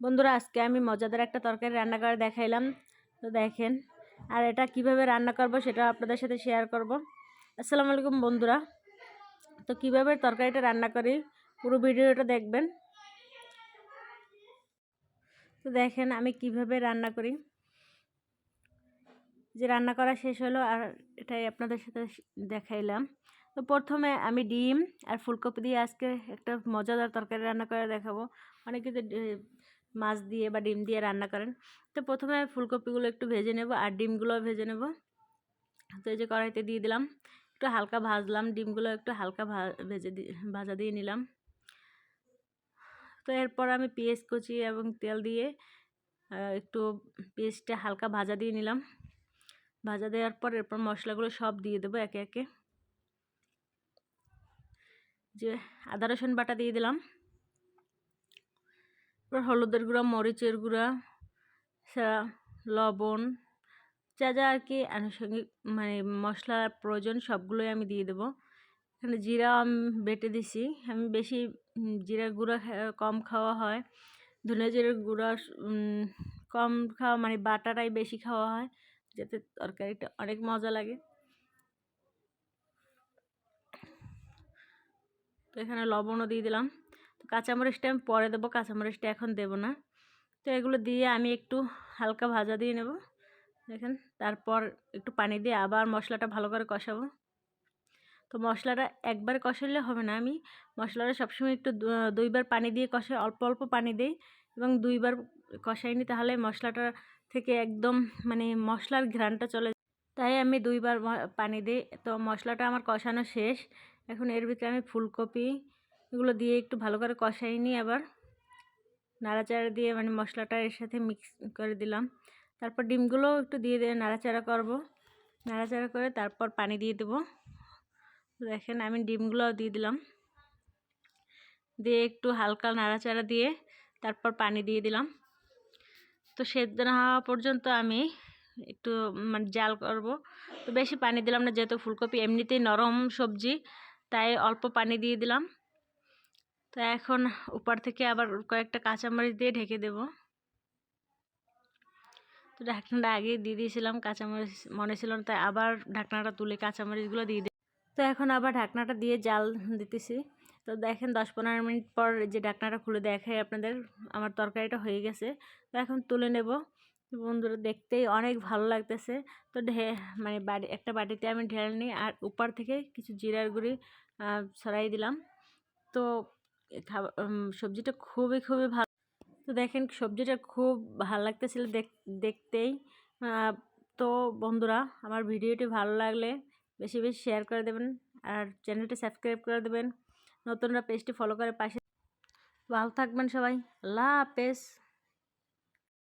বন্ধুরা, আজকে আমি মজাদার একটা তরকারি রান্না করে দেখাইলাম। তো দেখেন, আর এটা কীভাবে রান্না করব সেটা আপনাদের সাথে শেয়ার করব। আসসালামু আলাইকুম বন্ধুরা। তো কীভাবে তরকারিটা রান্না করি পুরো ভিডিওটা দেখবেন। তো দেখেন, আমি কীভাবে রান্না করি। যে রান্না করা শেষ হলো, আর এটাই আপনাদের সাথে দেখাইলাম। তো প্রথমে আমি ডিম আর ফুলকপি দিয়ে আজকে একটা মজাদার তরকারি রান্না করে দেখাবো। অনেকে তো মাছ দিয়ে বা ডিম দিয়ে রান্না করেন। তো প্রথমে ফুলকপিগুলো একটু ভেজে নেব আর ডিমগুলো ভেজে নেব। তো এই যে কড়াইতে দিয়ে দিলাম, একটু হালকা ভাজলাম, ডিমগুলো একটু হালকা ভেজে ভাজা দিয়ে নিলাম। তো এরপর আমি পেঁয়াজ কুচি এবং তেল দিয়ে একটু পেঁয়াজটা হালকা ভাজা দিয়ে নিলাম। ভাজা দেওয়ার পর এরপর মশলাগুলো সব দিয়ে দেবো একে একে। যে আদা রসুন বাটা দিয়ে দিলাম। এবার হলুদের গুঁড়া, মরিচের গুঁড়া লবণ, যা যা আর কি আনুষঙ্গিক মানে মশলার প্রয়োজন সবগুলোই আমি দিয়ে দেবো। এখানে জিরা আমি বেটে দিছি। আমি বেশি জিরা গুঁড়া কম খাওয়া হয়। ধনে জিরার গুঁড়া কম খাওয়া মানে বাটাটাই বেশি খাওয়া হয় যাতে তরকারিটা অনেক মজা লাগে। তো এখানে লবণও দিয়ে দিলাম। কাঁচামরিচটা আমি পরে দেবো, কাঁচামরিচটা এখন দেবো না। তো এগুলো দিয়ে আমি একটু হালকা ভাজা দিয়ে নেব। দেখেন, তারপর একটু পানি দিয়ে আবার মশলাটা ভালো করে কষাবো। তো মশলাটা একবার কষালে হবে না, আমি মশলাটা সবসময় একটু দুইবার পানি দিয়ে কষাই, অল্প অল্প পানি দিই এবং দুইবার কষাই নি তাহলে মশলাটা থেকে একদম মানে মশলার ঘ্রাণটা চলে তাই আমি দুইবার পানি দিই। তো মশলাটা আমার কষানো শেষ। এখন এর ভিতরে আমি ফুলকপি এগুলো দিয়ে একটু ভালো করে কষাই নিই আবার নাড়াচাড়া দিয়ে মানে মশলাটা এর সাথে মিক্স করে দিলাম। তারপর ডিমগুলো একটু দিয়ে দিয়ে নাড়াচাড়া করব। নাড়াচাড়া করে তারপর পানি দিয়ে দেবো। দেখেন আমি ডিমগুলোও দিয়ে দিলাম। দিয়ে একটু হালকা নাড়াচাড়া দিয়ে তারপর পানি দিয়ে দিলাম। তো সেদ্ধ না হওয়া পর্যন্ত আমি একটু মানে জাল করব। তো বেশি পানি দিলাম না, যেহেতু ফুলকপি এমনিতেই নরম সবজি, তাই অল্প পানি দিয়ে দিলাম। তো এখন উপর থেকে আবার কয়েকটা কাঁচামরিচ দিয়ে ঢেকে দেব। তো ঢাকনাটা আগেই দিয়ে দিয়েছিলাম, কাঁচামরিচ মনে ছিল না, তাই আবার ঢাকনাটা তুলে কাঁচামরিচগুলো দিয়ে দিই। তো এখন আবার ঢাকনাটা দিয়ে জাল দিতেছি। তো দেখেন দশ পনেরো মিনিট পর যে ঢাকনাটা খুলে দেখাই আপনাদের, আমার তরকারিটা হয়ে গেছে। তো এখন তুলে নেব। বন্ধুরা দেখতেই অনেক ভালো লাগতেছে। তো ঢে মানে বাড়ি, একটা বাটিতে আমি ঢেলে নিই আর উপর থেকে কিছু জিরার গুঁড়ি ছড়াই দিলাম। তো খাবার সবজিটা খুবই খুবই ভালো। তো দেখেন সবজিটা খুব ভালো লাগতেছিল দেখতেই। তো বন্ধুরা, আমার ভিডিওটি ভালো লাগলে বেশি বেশি শেয়ার করে দেবেন আর চ্যানেলটি সাবস্ক্রাইব করে দেবেন। নতুনরা পেজটি ফলো করে পাশে ভালো থাকবেন সবাই। আল্লাহ হাফেজ।